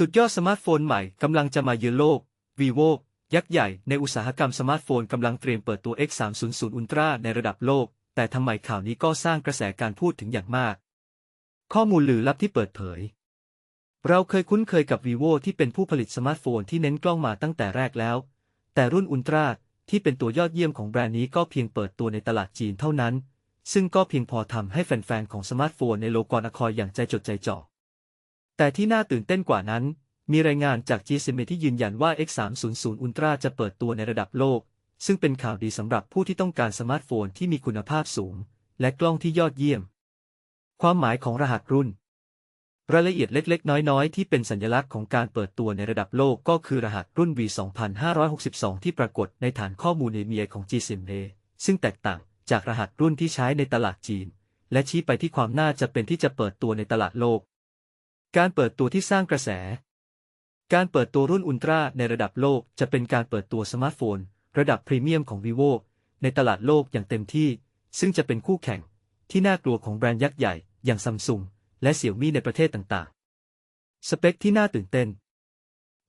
สุดยอดสมาร์ทโฟนใหม่กำลังจะมาเยือนโลก vivo ยักษ์ใหญ่ในอุตสาหกรรมสมาร์ทโฟนกำลังเตรียมเปิดตัว X300 Ultra ในระดับโลก แต่ทำไมข่าวนี้ก็สร้างกระแสการพูดถึงอย่างมาก ข้อมูลลือลับที่เปิดเผย เราเคยคุ้นเคยกับ vivo ที่เป็นผู้ผลิตสมาร์ทโฟนที่เน้นกล้องมาตั้งแต่แรกแล้ว แต่รุ่นอุลตร้าที่เป็นตัวยอดเยี่ยมของแบรนด์นี้ก็เพียงเปิดตัวในตลาดจีนเท่านั้น ซึ่งก็เพียงพอทำให้แฟนๆของสมาร์ทโฟนในโลกรอคอยอย่างใจจดใจจ่อ แต่ที่น่าตื่นเต้นกว่านั้น มีรายงานจาก GSMA ที่ยืนยันว่า X300 Ultra จะเปิดตัวในระดับโลก ซึ่งเป็นข่าวดีสำหรับผู้ที่ต้องการสมาร์ทโฟนที่มีคุณภาพสูง และกล้องที่ยอดเยี่ยม ความหมายของรหัสรุ่น รายละเอียดเล็ก ๆ น้อย ๆ ที่เป็นสัญลักษณ์ของการเปิดตัวในระดับโลกก็คือรหัสรุ่น V2562 ที่ปรากฏในฐานข้อมูลในเมียของ GSMA ซึ่งแตกต่างจากรหัสรุ่นที่ใช้ในตลาดจีน และชี้ไปที่ความน่าจะเป็นที่จะเปิดตัวในตลาดโลก การเปิดตัวที่สร้างกระแส การเปิดตัวรุ่นอุลตร้าในระดับโลกจะเป็นการเปิดตัวสมาร์ทโฟน ระดับพรีเมียมของ vivo ในตลาดโลกอย่างเต็มที่ ซึ่งจะเป็นคู่แข่งที่น่ากลัวของแบรนด์ยักษ์ใหญ่อย่างซัมซุงและเสี่ยวมี่ในประเทศต่างๆ สเปคที่น่าตื่นเต้น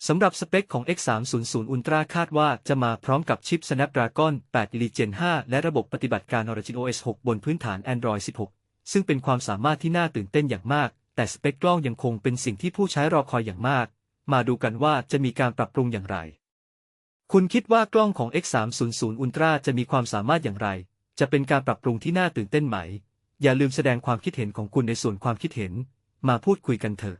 สำหรับสเปคของ X300 Ultra คาดว่าจะมาพร้อมกับชิป Snapdragon 8 Elite Gen 5 และระบบปฏิบัติการ Origin OS 6 บนพื้นฐาน Android 16 ซึ่งเป็นความสามารถที่น่าตื่นเต้นอย่างมาก แต่สเปคกล้องยังคงเป็นสิ่งที่ผู้ใช้รอคอยอย่างมาก มาดูกันว่าจะมีการปรับปรุงอย่างไร คุณคิดว่ากล้องของ X300 Ultra จะมีความสามารถอย่างไร จะเป็นการปรับปรุงที่น่าตื่นเต้นไหม อย่าลืมแสดงความคิดเห็นของคุณในส่วนความคิดเห็น มาพูดคุยกันเถอะ